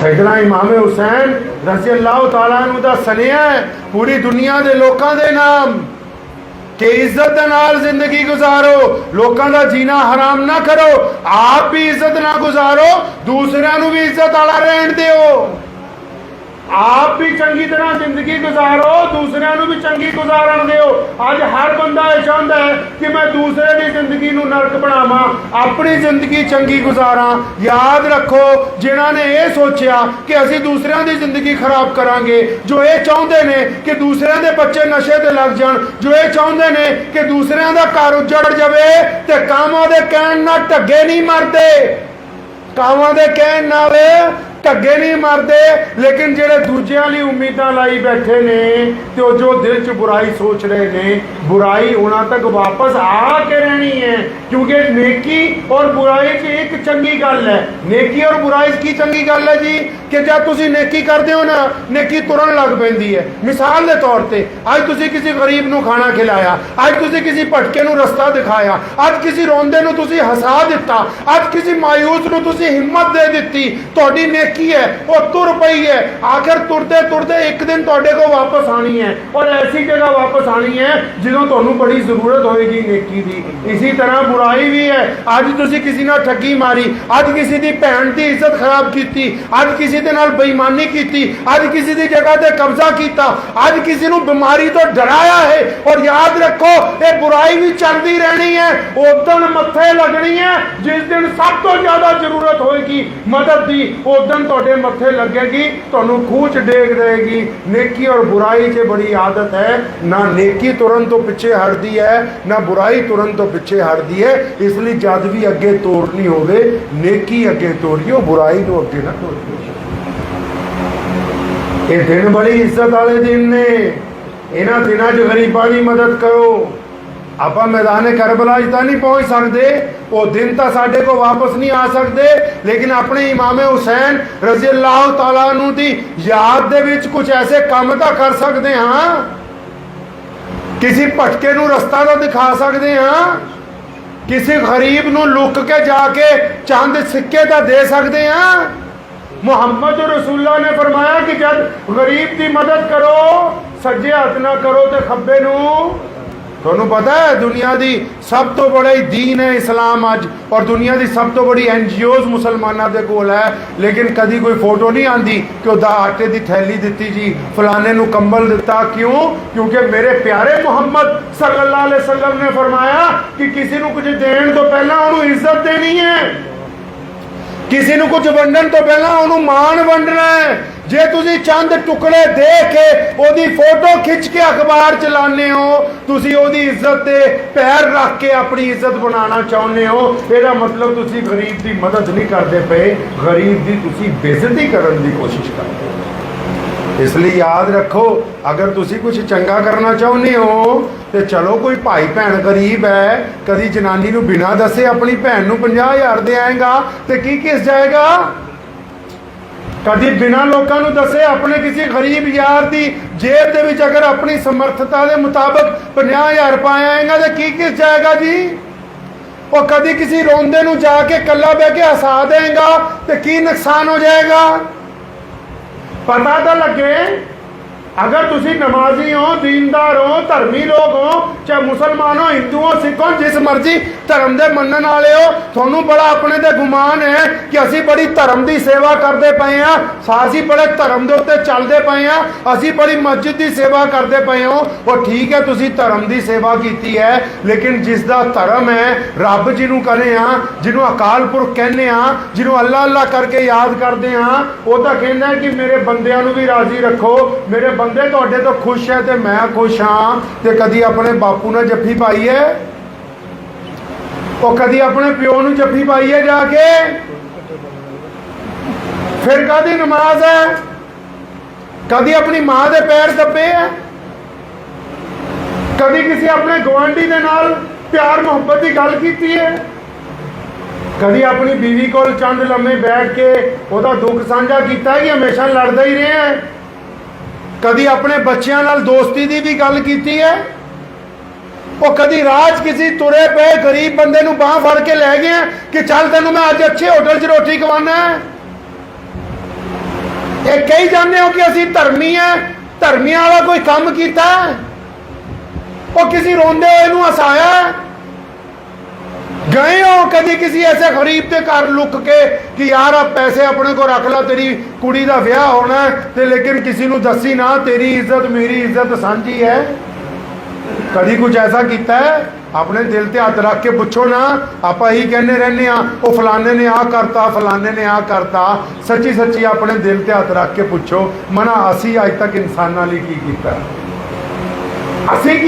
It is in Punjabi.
ਸੈਦਨਾ ਇਮਾਮ ਹੁਸੈਨ ਰਜ਼ੀ ਅੱਲਾਹ ਤਾਲਾ ਨੂੰ ਦਾ ਸਨੇਹਾ ਪੂਰੀ ਦੁਨੀਆ ਦੇ ਲੋਕਾਂ ਦੇ ਨਾਮ ਕਿ ਇੱਜ਼ਤ ਦੇ ਨਾਲ ਜ਼ਿੰਦਗੀ ਗੁਜ਼ਾਰੋ, ਲੋਕਾਂ ਦਾ ਜੀਣਾ ਹਰਾਮ ਨਾ ਕਰੋ, ਆਪ ਵੀ ਇੱਜ਼ਤ ਨਾ ਗੁਜ਼ਾਰੋ, ਦੂਸਰਿਆਂ ਨੂੰ ਵੀ ਇੱਜ਼ਤ ਵਾਲਾ ਰਹਿਣ ਦਿਓ। ਆਪ ਵੀ ਚੰਗੀ ਤਰ੍ਹਾਂ ਜ਼ਿੰਦਗੀ ਗੁਜ਼ਾਰੋ, ਦੂਸਰਿਆਂ ਨੂੰ ਵੀ ਚੰਗੀ ਗੁਜ਼ਾਰਨ ਦਿਓ। ਅੱਜ ਹਰ ਬੰਦਾ ਇਹ ਚਾਹੁੰਦਾ ਹੈ ਕਿ ਮੈਂ ਦੂਸਰੇ ਦੀ ਜ਼ਿੰਦਗੀ ਨੂੰ ਨਰਕ ਬਣਾਵਾਂ, ਆਪਣੀ ਜ਼ਿੰਦਗੀ ਚੰਗੀ ਗੁਜ਼ਾਰਾਂ। ਯਾਦ ਰੱਖੋ, ਜਿਨ੍ਹਾਂ ਨੇ ਇਹ ਸੋਚਿਆ ਕਿ ਅਸੀਂ ਦੂਸਰਿਆਂ ਦੀ ਜ਼ਿੰਦਗੀ ਖਰਾਬ ਕਰਾਂਗੇ, ਜੋ ਇਹ ਚਾਹੁੰਦੇ ਨੇ ਕਿ ਦੂਸਰਿਆਂ ਦੇ ਬੱਚੇ ਨਸ਼ੇ ਤੇ ਲੱਗ ਜਾਣ, ਜੋ ਇਹ ਚਾਹੁੰਦੇ ਨੇ ਕਿ ਦੂਸਰਿਆਂ ਦਾ ਘਰ ਉੱਜੜ ਜਾਵੇ, ਤੇ ਕਾਮਾਂ ਦੇ ਕਹਿਣ ਨਾਲ ਢੱਗੇ ਨਹੀਂ ਮਰਦੇ। ਕਾਵਾਂ ਦੇ ਕਹਿਣ ਨਾਲ ਢੱਗੇ ਨਹੀਂ ਮਰਦੇ, ਲੇਕਿਨ ਜਿਹੜੇ ਦੂਜਿਆਂ ਲਈ ਉਮੀਦਾਂ ਲਾਈ ਬੈਠੇ ਨੇ ਤੇ ਉਹ ਜੋ ਦਿਲ 'ਚ ਬੁਰਾਈ ਸੋਚ ਰਹੇ ਨੇ, ਬੁਰਾਈ ਉਹਨਾਂ ਤੱਕ ਵਾਪਸ ਆ ਕੇ ਰਹਿਣੀ ਹੈ। ਕਿਉਂਕਿ ਨੇਕੀ ਔਰ ਬੁਰਾਈ 'ਚ ਇੱਕ ਚੰਗੀ ਗੱਲ ਹੈ। ਨੇਕੀ ਔਰ ਬੁਰਾਈ 'ਚ ਕੀ ਚੰਗੀ ਗੱਲ ਹੈ ਜੀ? ਕਿ ਜਦ ਤੁਸੀਂ ਨੇਕੀ ਕਰਦੇ ਹੋ ਨਾ, ਨੇਕੀ ਤੁਰਨ ਲੱਗ ਪੈਂਦੀ ਹੈ। ਮਿਸਾਲ ਦੇ ਤੌਰ ਤੇ, ਅੱਜ ਤੁਸੀਂ ਕਿਸੇ ਗਰੀਬ ਨੂੰ ਖਾਣਾ ਖਿਲਾਇਆ, ਅੱਜ ਤੁਸੀਂ ਕਿਸੇ ਭਟਕੇ ਨੂੰ ਰਸਤਾ ਦਿਖਾਇਆ, ਅੱਜ ਕਿਸੇ ਰੋਂਦੇ ਨੂੰ ਤੁਸੀਂ ਹਸਾ ਦਿੱਤਾ, ਅੱਜ ਕਿਸੇ ਮਾਯੂਸ ਨੂੰ ਤੁਸੀਂ ਹਿੰਮਤ ਦੇ ਦਿੱਤੀ, ਤੁਹਾਡੀ ਨੇਕੀ ਹੈ, ਉਹ ਤੁਰ ਪਈ ਹੈ। ਆਖਰ ਤੁਰਦੇ ਤੁਰਦੇ ਇੱਕ ਦਿਨ ਤੁਹਾਡੇ ਕੋਲ ਵਾਪਸ ਆਣੀ ਹੈ, ਔਰ ਐਸੀ ਜਗ੍ਹਾ ਵਾਪਸ ਆਣੀ ਹੈ ਜਦੋਂ ਤੁਹਾਨੂੰ ਬੜੀ ਜ਼ਰੂਰਤ ਹੋਏਗੀ ਨੇਕੀ ਦੀ। ਇਸੇ ਤਰ੍ਹਾਂ ਬੁਰਾਈ ਵੀ ਹੈ, ਅੱਜ ਤੁਸੀਂ ਕਿਸੇ ਨਾਲ ਠੱਗੀ ਮਾਰੀ, ਅੱਜ ਕਿਸੇ ਦੀ ਭੈਣ ਦੀ ਇੱਜ਼ਤ ਖਰਾਬ ਕੀਤੀ, ਅੱਜ ਕਿਸੇ ਦੇ ਨਾਲ ਬੇਈਮਾਨੀ ਕੀਤੀ, ਅੱਜ ਕਿਸੇ ਦੀ ਜਗ੍ਹਾ ਤੇ ਕਬਜ਼ਾ ਕੀਤਾ, ਅੱਜ ਕਿਸੇ ਨੂੰ ਬਿਮਾਰੀ ਤੋਂ ਡਰਾਇਆ ਹੈ। ਔਰ ਯਾਦ ਰੱਖੋ, ਇਹ ਬੁਰਾਈ ਵੀ ਚੱਲਦੀ ਰਹਿਣੀ ਹੈ ਉਦੋਂ ਮੱਥੇ ਲੱਗਣੀ ਹੈ, ਜਿਸ ਦਿਨ ਸਭ ਤੋਂ ਜ਼ਿਆਦਾ ਜ਼ਰੂਰਤ ਹੋਏਗੀ ਮਦਦ ਦੀ ਉਦੋਂ ਤੁਹਾਡੇ ਮੱਥੇ ਲੱਗੇਗੀ, ਤੁਹਾਨੂੰ ਖੂਚ ਡੇਗ ਦੇਗੀ ਨੇਕੀ ਔਰ ਬੁਰਾਈ 'ਚ ਬੜੀ ਆਦਤ ਹੈ, ਨਾ ਨੇਕੀ ਤੁਰਨ ਤੋਂ ਪਿੱਛੇ ਹਟਦੀ ਹੈ, ਨਾ ਬੁਰਾਈ ਤੁਰਨ ਤੋਂ ਪਿੱਛੇ ਹਟਦੀ ਹੈ। ਇਸ ਲਈ ਜਦ ਵੀ ਅੱਗੇ ਤੋਰਨੀ ਹੋਵੇ, ਨੇਕੀ ਅੱਗੇ ਤੋਰੀਓ ਬੁਰਾਈ ਨੂੰ ਅੱਗੇ ਨਾ ਤੋਰੀਓ ਇਹ ਦਿਨ ਬੜੀ ਇੱਜ਼ਤ ਵਾਲੇ ਦਿਨ ਨੇ। ਇਹਨਾਂ ਦਿਨਾਂ 'ਚ ਗਰੀਬਾਂ ਦੀ ਮਦਦ ਕਰੋ। ਆਪਾਂ ਮੈਦਾਨੇ ਕਰਬਲਾ 'ਚ ਤਾਂ ਨਹੀਂ ਪਹੁੰਚ ਸਕਦੇ। ਉਹ ਦਿਨ ਤਾਂ ਸਾਡੇ ਕੋ ਵਾਪਸ ਨਹੀਂ ਆ ਸਕਦੇ। ਲੇਕਿਨ ਆਪਣੇ ਇਮਾਮ ਹੁਸੈਨ ਰਜ਼ੀ ਅੱਲਾਹ ਤਾਲਾ ਨੂੰ ਦੀ ਯਾਦ ਦੇ ਵਿੱਚ ਕੁਝ ਐਸੇ ਕੰਮ ਤਾਂ ਕਰ ਸਕਦੇ ਹਾਂ? ਕਿਸੇ ਭਟਕੇ ਨੂੰ ਰਸਤਾ ਤਾਂ ਦਿਖਾ ਸਕਦੇ ਹਾਂ? ਕਿਸੇ ਗਰੀਬ ਨੂੰ ਲੁੱਕ ਕੇ ਜਾ ਕੇ ਚੰਦ ਸਿੱਕੇ ਤਾਂ ਦੇ ਸਕਦੇ ਹਾਂ? ਮੁਹੰਮਦ ਰਸੂਲullah ਨੇ ਫਰਮਾਇਆ ਕਿ ਜਦ ਗਰੀਬ ਦੀ ਮਦਦ ਕਰੋ, ਸੱਜੇ ਹੱਥ ਨਾਲ ਕਰੋ ਤੇ ਖੱਬੇ ਨੂੰ। ਤੁਹਾਨੂੰ ਪਤਾ ਹੈ, ਦੁਨੀਆ ਦੀ ਸਭ ਤੋਂ ਬੜੀ ਦੀਨ ਹੈ ਇਸਲਾਮ ਅੱਜ, ਔਰ ਦੁਨੀਆ ਦੀ ਸਭ ਤੋਂ ਬੜੀ ਐਨਜੀਓਜ਼ ਮੁਸਲਮਾਨਾਂ ਦੇ ਕੋਲ ਹੈ। ਲੇਕਿਨ ਕਦੀ ਕੋਈ ਫੋਟੋ ਨਹੀਂ ਆਂਦੀ ਕਿ ਉਹਦਾ ਆਟੇ ਦੀ ਥੈਲੀ ਦਿੱਤੀ ਜੀ, ਫਲਾਣੇ ਨੂੰ ਕੰਬਲ ਦਿੱਤਾ ਕਿਉਂ? ਕਿਉਂਕਿ ਮੇਰੇ ਪਿਆਰੇ ਮੁਹੰਮਦ ਸੱਲੱਲਾਹੁ ਅਲੈਹਿ ਵਸੱਲਮ ਨੇ ਫਰਮਾਇਆ ਕਿ ਕਿਸੇ ਨੂੰ ਕੁਝ ਦੇਣ ਤੋਂ ਪਹਿਲਾਂ ਉਹਨੂੰ ਇੱਜ਼ਤ ਦੇਣੀ ਹੈ। ਕਿਸੇ ਨੂੰ ਕੁਝ ਵੰਡਣ ਤੋਂ ਪਹਿਲਾਂ ਉਹਨੂੰ ਮਾਣ ਵੰਡਣਾ ਹੈ। ਜੇ ਤੁਸੀਂ ਚੰਦ ਟੁਕੜੇ ਦੇ ਕੇ ਉਹਦੀ ਫੋਟੋ ਖਿੱਚ ਕੇ ਅਖਬਾਰ ਚਲਾਉਂਦੇ ਹੋ, ਤੁਸੀਂ ਉਹਦੀ ਇੱਜ਼ਤ ਤੇ ਪੈਰ ਰੱਖ ਕੇ ਆਪਣੀ ਇੱਜ਼ਤ ਬਣਾਉਣਾ ਚਾਹੁੰਦੇ ਹੋ, ਇਹਦਾ ਮਤਲਬ ਤੁਸੀਂ ਗਰੀਬ ਦੀ ਮਦਦ ਨਹੀਂ ਕਰਦੇ ਪਏ। ਗਰੀਬ ਦੀ ਤੁਸੀਂ ਬੇਇੱਜ਼ਤੀ ਕਰਨ ਦੀ ਕੋਸ਼ਿਸ਼ ਕਰਦੇ ਹੋ। ਇਸ ਲਈ ਯਾਦ ਰੱਖੋ, ਅਗਰ ਤੁਸੀਂ ਕੁਝ ਚੰਗਾ ਕਰਨਾ ਚਾਹੁੰਦੇ ਹੋ, ਤੇ ਚਲੋ ਕੋਈ ਭਾਈ ਭੈਣ ਗਰੀਬ ਹੈ, ਕਦੀ ਜਨਾਨੀ ਨੂੰ ਬਿਨਾਂ ਦੱਸੇ ਆਪਣੀ ਭੈਣ ਨੂੰ 50000 ਦੇ ਆਏਗਾ, ਤੇ ਕੀ ਕਿਸ ਜਾਏਗਾ? ਕਦੀ ਬਿਨਾਂ ਲੋਕਾਂ ਨੂੰ ਦੱਸੇ ਆਪਣੇ ਕਿਸੇ ਗਰੀਬ ਯਾਰ ਦੀ ਜੇਬ ਦੇ ਵਿੱਚ ਅਗਰ ਆਪਣੀ ਸਮਰੱਥਤਾ ਦੇ ਮੁਤਾਬਕ 50000 ਪਾਇਆ ਆਏਗਾ, ਤੇ ਕੀ ਕਿਸ ਜਾਏਗਾ ਜੀ? ਉਹ ਕਦੀ ਕਿਸੇ ਰੋਂਦੇ ਨੂੰ ਜਾ ਕੇ ਕੱਲਾ ਬਹਿ ਕੇ ਹਸਾ ਦੇਗਾ ਤੇ ਕੀ ਨੁਕਸਾਨ ਹੋ ਜਾਏਗਾ? ਪਤਾ ਤਾਂ ਲੱਗੇ ਅਗਰ ਤੁਸੀਂ ਨਮਾਜ਼ੀ ਹੋ, ਦੀਨਦਾਰ ਹੋ, ਧਰਮੀ ਲੋਕ ਹੋ, ਚਾਹੇ ਮੁਸਲਮਾਨ ਹੋ, ਹਿੰਦੂ ਹੋ, ਸਿੱਖ ਹੋ, ਜਿਸ ਮਰਜ਼ੀ ਧਰਮ ਦੇ ਮੰਨਣ ਵਾਲੇ ਹੋ, ਤੁਹਾਨੂੰ ਬੜਾ ਆਪਣੇ ਤੇ ਗੁਮਾਨ ਹੈ ਕਿ ਅਸੀਂ ਬੜੀ ਧਰਮ ਦੀ ਸੇਵਾ ਕਰਦੇ ਪਏ ਆ ਅਸੀਂ ਬੜੇ ਧਰਮ ਦੇ ਉੱਤੇ ਚੱਲਦੇ ਪਏ ਆ ਅਸੀਂ ਬੜੀ ਮਸਜਿਦ ਦੀ ਸੇਵਾ ਕਰਦੇ ਪਏ ਹੋ। ਉਹ ਠੀਕ ਹੈ, ਤੁਸੀਂ ਧਰਮ ਦੀ ਸੇਵਾ ਕੀਤੀ ਹੈ, ਲੇਕਿਨ ਜਿਸ ਦਾ ਧਰਮ ਹੈ, ਰੱਬ ਜਿਹਨੂੰ ਕਹਿੰਦੇ ਆ ਜਿਹਨੂੰ ਅਕਾਲ ਪੁਰਖ ਕਹਿੰਦੇ ਆ ਜਿਹਨੂੰ ਅੱਲਾ ਅੱਲਾ ਕਰਕੇ ਯਾਦ ਕਰਦੇ ਆ ਉਹ ਤਾਂ ਕਹਿੰਦਾ ਕਿ ਮੇਰੇ ਬੰਦਿਆਂ ਨੂੰ ਵੀ ਰਾਜ਼ੀ ਰੱਖੋ, ਮੇਰੇ ਬੰਦੇ ਤੁਹਾਡੇ ਤੋਂ ਖੁਸ਼ ਹੈ ਤੇ ਮੈਂ ਖੁਸ਼ ਹਾਂ ਤੇ ਕਦੀ ਆਪਣੇ ਬਾਪੂ ਨਾਲ ਜੱਫੀ ਪਾਈ ਹੈ? ਉਹ ਕਦੀ ਆਪਣੇ ਪਿਓ ਨੂੰ ਜੱਫੀ ਪਾਈ ਹੈ ਜਾ ਕੇ? ਫਿਰ ਕਾਦੀ ਨਮਾਜ਼ ਹੈ? ਕਦੀ ਆਪਣੀ ਮਾਂ ਦੇ ਪੈਰ ਦੱਬੇ ਹੈ? ਕਦੀ ਕਿਸੇ ਆਪਣੇ ਗਵਾਂਢੀ ਦੇ ਨਾਲ ਪਿਆਰ ਮੁਹੱਬਤ ਦੀ ਗੱਲ ਕੀਤੀ ਹੈ? ਕਦੀ ਆਪਣੀ ਬੀਵੀ ਕੋਲ ਚੰਦ ਲੰਮੇ ਬੈਠ ਕੇ ਉਹਦਾ ਦੁੱਖ ਸਾਂਝਾ ਕੀਤਾ ਕਿ ਹਮੇਸ਼ਾ ਲੜਦਾ ਹੀ ਰਿਹਾ ਹੈ? ਕਦੀ ਆਪਣੇ ਬੱਚਿਆਂ ਨਾਲ ਦੋਸਤੀ ਦੀ ਵੀ ਗੱਲ ਕੀਤੀ ਹੈ? ਉਹ ਕਦੀ ਰਾਜ ਕਿਸੇ ਤੁਰੇ ਪਏ ਗਰੀਬ ਬੰਦੇ ਨੂੰ ਬਾਹ ਫੜ ਕੇ ਲੈ ਗਏ ਕਿ ਚੱਲ ਤੈਨੂੰ ਮੈਂ ਅੱਜ ਅੱਛੇ ਹੋਟਲ 'ਚ ਰੋਟੀ ਖਵਾਣਾ ਹੈ? ਇਹ ਕਹੀ ਜਾਂਦੇ ਹੋ ਕਿ ਅਸੀਂ ਧਰਮੀ ਹੈ ਧਰਮੀਆਂ ਵਾਲਾ ਕੋਈ ਕੰਮ ਕੀਤਾ ਉਹ ਕਿਸੇ ਰੋਂਦੇ ਹੋਏ ਨੂੰ ਹਸਾਇਆ ਗਏ ਹੋ ਕਦੀ ਕਿਸੇ ਐਸੇ ਗਰੀਬ ਦੇ ਘਰ ਲੁੱਕ ਕੇ ਕਿ ਯਾਰ ਆ ਪੈਸੇ ਆਪਣੇ ਕੋ ਰੱਖ ਲਾ, ਤੇਰੀ ਕੁੜੀ ਦਾ ਵਿਆਹ ਹੋਣਾ ਤੇ ਲੇਕਿਨ ਕਿਸੇ ਨੂੰ ਦੱਸੀ ਨਾ, ਤੇਰੀ ਇੱਜ਼ਤ ਮੇਰੀ ਇੱਜ਼ਤ ਸਾਂਝੀ ਹੈ। ਕਦੀ ਕੁਝ ਐਸਾ ਕੀਤਾ ਹੈ? ਆਪਣੇ ਦਿਲ ਤੇ ਹੱਥ ਰੱਖ ਕੇ ਪੁੱਛੋ ਨਾ, ਆਪਾਂ ਹੀ ਕਹਿੰਦੇ ਰਹਿੰਦੇ ਆ ਉਹ ਫਲਾਣੇ ਨੇ ਆ ਕਰਤਾ, ਫਲਾਣੇ ਨੇ ਆ ਕਰਤਾ। ਸੱਚੀ ਸੱਚੀ ਆਪਣੇ ਦਿਲ ਤੇ ਹੱਥ ਰੱਖ ਕੇ ਪੁੱਛੋ, ਮਨਾ, ਅਸੀਂ ਅੱਜ ਤੱਕ ਇਨਸਾਨਾਂ ਲਈ ਕੀ ਕੀਤਾ? ਅਸੀਂ ਕੀ